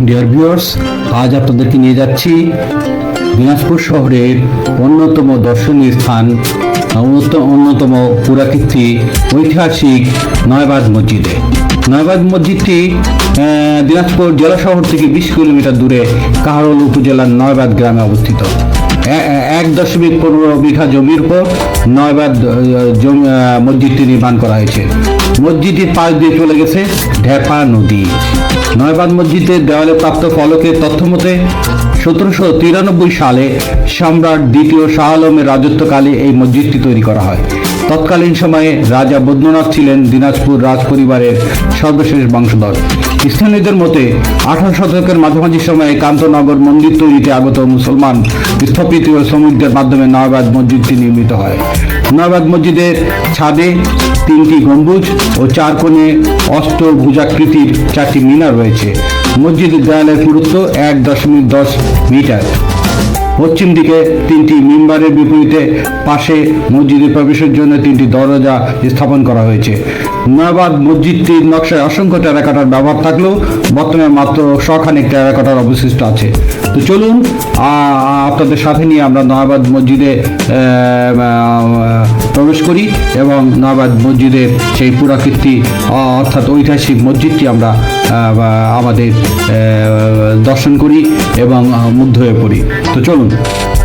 Dear viewers আজ আপনাদেরকে নিয়ে যাচ্ছি দিনাজপুর শহরের অন্যতম দর্শনীয় স্থান, অন্যত- অন্যতম পুরাকীর্তি ঐতিহাসিক নয়বাদ মসজিদে। নয়বাদ মসজিদটি দিনাজপুর জেলা শহর থেকে বিশ কিলোমিটার দূরে কাহারোল উপজেলার নয়বাদ গ্রামে অবস্থিত। এক দশমিক পনেরো বিঘা জমির উপর নয়বাদ জমি মসজিদটি নির্মাণ করা হয়েছে। মসজিদটির পাশ দিয়ে চলে গেছে ঢেপা নদী। নয়বাদ মসজিদের দেওয়ালে প্রাপ্ত ফলকের তথ্য মতে, সতেরোশো তিরানব্বই সালে সম্রাট দ্বিতীয় শাহ আলমের রাজত্বকালে এই মসজিদটি তৈরি করা হয়। তৎকালীন সময়ে রাজা বৈদ্যনাথ ছিলেন দিনাজপুর রাজ পরিবারের সর্বশেষ বংশধর। স্থানীয়দের মতে, আঠারো শতকের মাঝামাঝি সময়ে কান্তনগর মন্দির তৈরিতে আগত মুসলমান স্থপিত ও শ্রমিকদের মাধ্যমে নয়াবাদ মসজিদটি নির্মিত হয়। নয়াবাদ মসজিদের ছাদে তিনটি গম্বুজ ও চার কোণে অষ্ট ভুজাকৃতির চারটি মিনার রয়েছে। মসজিদের দেয়ালের পুরুত্ব এক দশমিক দশ মিটার। পশ্চিম দিকে তিনটি মিম্বারের বিপরীতে পাশে মসজিদে প্রবেশের জন্য তিনটি দরজা স্থাপন করা হয়েছে। নয়াবাদ মসজিদটির নকশায় অসংখ্য টেরাকাটার ব্যবহার থাকলেও বর্তমানে মাত্র শখানেক টেরাকাটার অবশিষ্ট আছে। তো চলুন আপনাদের সাথে নিয়ে আমরা নয়াবাদ মসজিদে প্রবেশ করি এবং নয়াবাদ মসজিদের সেই পুরাকীর্তি অর্থাৎ ঐতিহাসিক মসজিদটি আমরা আমাদের দর্শন করি এবং মুগ্ধ হয়ে পড়ি। তো চলুন। Thank you.